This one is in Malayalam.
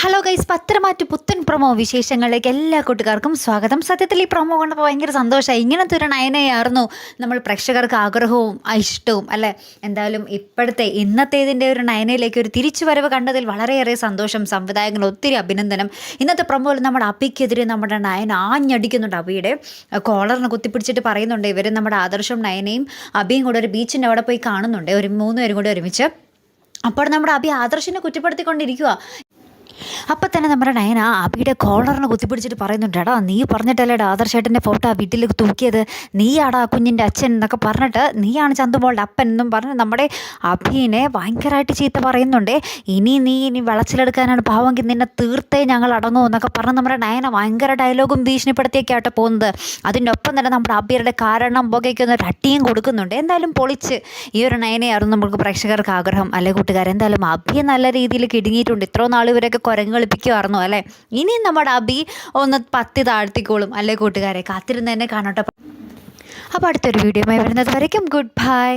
ഹലോ ഗൈസ് പത്രമാറ്റ് പുത്തൻ പ്രൊമോ വിശേഷങ്ങളിലേക്ക് എല്ലാ കൂട്ടുകാർക്കും സ്വാഗതം. സത്യത്തിൽ ഈ പ്രൊമോ കണ്ടപ്പോൾ ഭയങ്കര സന്തോഷമായി. ഇങ്ങനത്തെ ഒരു നയനയായിരുന്നു നമ്മൾ പ്രേക്ഷകർക്ക് ആഗ്രഹവും ഇഷ്ടവും അല്ലേ? എന്തായാലും ഇപ്പോഴത്തെ ഇന്നത്തേതിന്റെ ഒരു നയനയിലേക്ക് ഒരു തിരിച്ചുവരവ് കണ്ടതിൽ വളരെയേറെ സന്തോഷം സംവിധായകന് ഒത്തിരി അഭിനന്ദനം. ഇന്നത്തെ പ്രൊമോയിൽ നമ്മുടെ അപ്പിക്കെതിരെ നമ്മുടെ നയന ആഞ്ഞടിക്കുന്നുണ്ട് അബിയുടെ കോളറിന് കുത്തിപ്പിടിച്ചിട്ട് പറയുന്നുണ്ട് ഇവർ നമ്മുടെ ആദർശം നയനയും അബിയും കൂടെ ഒരു ബീച്ചിന്റെ അവിടെ പോയി കാണുന്നുണ്ട്. ഒരു മൂന്ന് പേരും കൂടി ഒരുമിച്ച്. അപ്പോൾ നമ്മുടെ അബി ആദർശിനെ കുറ്റപ്പെടുത്തിക്കൊണ്ടിരിക്കുക അപ്പം തന്നെ നമ്മുടെ നയന അബിയുടെ കോളറിന് കുത്തിപ്പിടിച്ചിട്ട് പറയുന്നുണ്ട് എടാ നീ പറഞ്ഞിട്ടല്ലേടാ ആദർശേട്ടന്റെ ഫോട്ടോ ആ വീട്ടിൽ തൂക്കിയത്? നീയാടാ കുഞ്ഞിന്റെ അച്ഛൻ എന്നൊക്കെ പറഞ്ഞിട്ട് നീയാണ് ചന്തുമോളുടെ അപ്പൻ എന്നും പറഞ്ഞ് നമ്മുടെ അഭിനെ ഭയങ്കരമായിട്ട് ചീത്ത പറയുന്നുണ്ട്. ഇനി നീ ഇനി വിളച്ചിലെടുക്കാനാണ് പാവമെങ്കിൽ നിന്നെ തീർത്തേ ഞങ്ങൾ അടങ്ങും എന്നൊക്കെ പറഞ്ഞ് നമ്മുടെ നയന ഭയങ്കര ഡയലോഗും ഭീഷണിപ്പെടുത്തിയൊക്കെ ആട്ടെ പോകുന്നത്. അതിന്റെ ഒപ്പം തന്നെ നമ്മുടെ അബിയുടെ കാരണം പുകയ്ക്കുന്ന ഒരു അട്ടിയും കൊടുക്കുന്നുണ്ട്. എന്തായാലും പൊളിച്ച് ഈ ഒരു നയനയായിരുന്നു നമുക്ക് പ്രേക്ഷകർക്ക് ആഗ്രഹം. അല്ലെ കൂട്ടുകാർ എന്തായാലും അബിയെ നല്ല രീതിയിൽ കിടുങ്ങിയിട്ടുണ്ട്. ഇത്രയും നാൾ ഇവരൊക്കെ കുരങ്ങ് കളിപ്പിക്കുമായിരുന്നു അല്ലേ? ഇനി നമ്മുടെ അബി ഒന്ന് പത്തി താഴ്ത്തിക്കോളും അല്ലേ കൂട്ടുകാരെ? കാത്തിരുന്ന് തന്നെ കാണട്ടെ. അപ്പോൾ അടുത്തൊരു വീഡിയോ വരുന്നത് വരയ്ക്കും. Good bye